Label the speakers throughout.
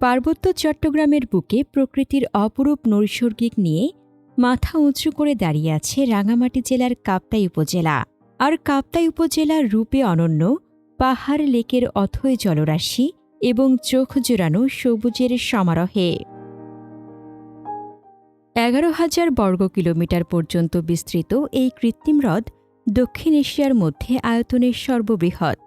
Speaker 1: পার্বত্য চট্টগ্রামের বুকে প্রকৃতির অপরূপ নৈসর্গিক নিয়ে মাথা উঁচু করে দাঁড়িয়ে আছে রাঙামাটি জেলার কাপ্তাই উপজেলা। আর কাপ্তাই উপজেলার রূপে অনন্য পাহাড় লেকের অথৈ জলরাশি এবং চোখ জোড়ানো সবুজের সমারোহে। এগারো হাজার বর্গ কিলোমিটার পর্যন্ত বিস্তৃত এই কৃত্রিম হ্রদ দক্ষিণ এশিয়ার মধ্যে আয়তনের সর্ববৃহৎ।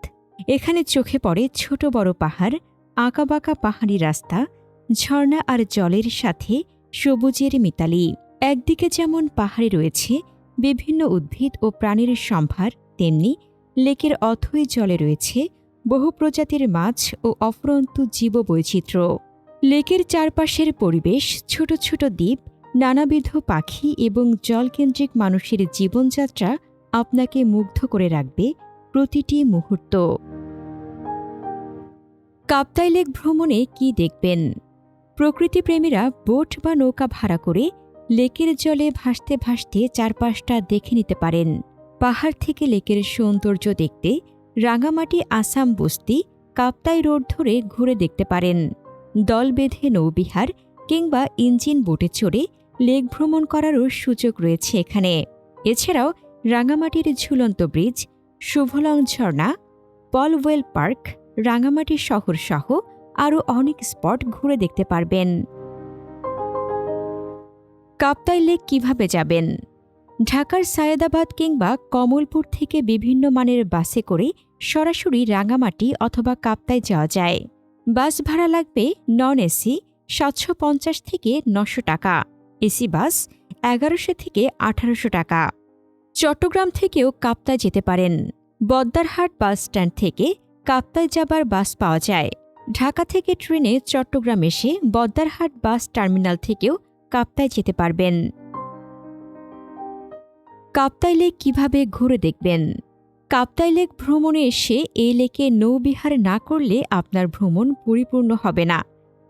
Speaker 1: এখানে চোখে পড়ে ছোট বড় পাহাড় আঁকাবাঁকা পাহাড়ি রাস্তা, ঝর্ণা আর জলের সাথে সবুজের মিতালি। একদিকে যেমন পাহাড়ে রয়েছে বিভিন্ন উদ্ভিদ ও প্রাণীর সম্ভার, তেমনি লেকের অথই জলে রয়েছে বহু প্রজাতির মাছ ও অফরন্তু জীববৈচিত্র্য। লেকের চারপাশের পরিবেশ, ছোট ছোট দ্বীপ, নানাবিধ পাখি এবং জলকেন্দ্রিক মানুষের জীবনযাত্রা আপনাকে মুগ্ধ করে রাখবে প্রতিটি মুহূর্ত। কাপ্তাই লেক ভ্রমণে কি দেখবেন? প্রকৃতিপ্রেমীরা বোট বা নৌকা ভাড়া করে লেকের জলে ভাসতে ভাসতে চারপাশটা দেখে নিতে পারেন। পাহাড় থেকে লেকের সৌন্দর্য দেখতে রাঙামাটি আসাম বস্তি কাপ্তাই রোড ধরে ঘুরে দেখতে পারেন। দল বেঁধে নৌবিহার কিংবা ইঞ্জিন বোটে চড়ে লেক ভ্রমণ করারও সুযোগ রয়েছে এখানে। এছাড়াও রাঙামাটির ঝুলন্ত ব্রিজ, শুভলং ঝর্ণা, পলওয়েল পার্ক রাঙামাটি শহর সহ আরও অনেক স্পট ঘুরে দেখতে পারবেন। কাপ্তাই লেক কীভাবে যাবেন? ঢাকার সায়েদাবাদ কিংবা কমলপুর থেকে বিভিন্ন মানের বাসে করে সরাসরি রাঙামাটি অথবা কাপ্তায় যাওয়া যায়। বাস ভাড়া লাগবে নন এসি, সাতশো পঞ্চাশ থেকে নশো টাকা। এসি বাস এগারোশো থেকে আঠারোশো টাকা। চট্টগ্রাম থেকেও কাপ্তায় যেতে পারেন। বদ্দারহাট বাস স্ট্যান্ড থেকে কাপ্তায় যাবার বাস পাওয়া যায়। ঢাকা থেকে ট্রেনে চট্টগ্রাম এসে বদ্দারহাট বাস টার্মিনাল থেকেও কাপ্তায় যেতে পারবেন। কাপ্তাই লেক কীভাবে ঘুরে দেখবেন? কাপ্তাই লেক ভ্রমণে এসে এই লেকে নৌবিহার না করলে আপনার ভ্রমণ পরিপূর্ণ হবে না।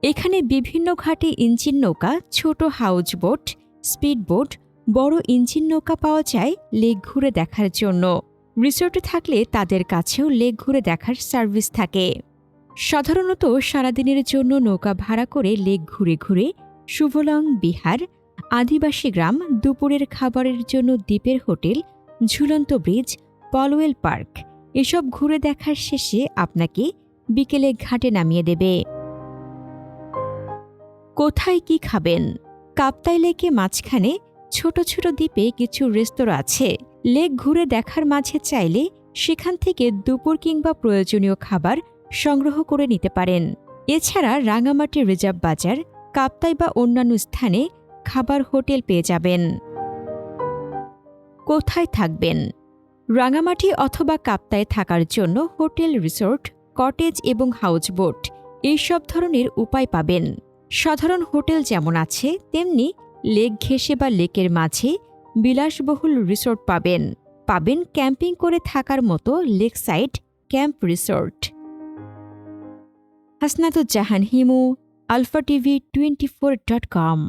Speaker 1: এখানে বিভিন্ন ঘাটে ইঞ্জিন নৌকা, ছোট হাউজ বোট, স্পিড বোট, বড় ইঞ্জিন নৌকা পাওয়া যায় লেক ঘুরে দেখার জন্য। রিসোর্টে থাকলে তাদের কাছেও লেক ঘুরে দেখার সার্ভিস থাকে। সাধারণত সারাদিনের জন্য নৌকা ভাড়া করে লেক ঘুরে ঘুরে শুভলং, বিহার, আদিবাসী গ্রাম, দুপুরের খাবারের জন্য দ্বীপের হোটেল, ঝুলন্ত ব্রিজ, পলওয়েল পার্ক, এসব ঘুরে দেখার শেষে আপনাকে বিকেলে ঘাটে নামিয়ে দেবে। কোথায় কি খাবেন? কাপ্তাই লেকে মাঝখানে ছোট ছোট দ্বীপে কিছু রেস্তোরাঁ আছে। লেক ঘুরে দেখার মাঝে চাইলে সেখান থেকে দুপুর কিংবা প্রয়োজনীয় খাবার সংগ্রহ করে নিতে পারেন। এছাড়া রাঙামাটি রিজার্ভ বাজার, কাপ্তাই বা অন্যান্য স্থানে খাবার হোটেল পেয়ে যাবেন। কোথায় থাকবেন? রাঙামাটি অথবা কাপ্তায় থাকার জন্য হোটেল, রিসোর্ট, কটেজ এবং হাউসবোট এইসব ধরনের উপায় পাবেন। সাধারণ হোটেল যেমন আছে, তেমনি লেক ঘেঁষে বা লেকের মাঝে বিলাসবহুল রিসোর্ট পাবেন। পাবেন ক্যাম্পিং করে থাকার মতো lakeside camp resort. Hasnatuzzahan Himu, alpha TV twenty four dot com.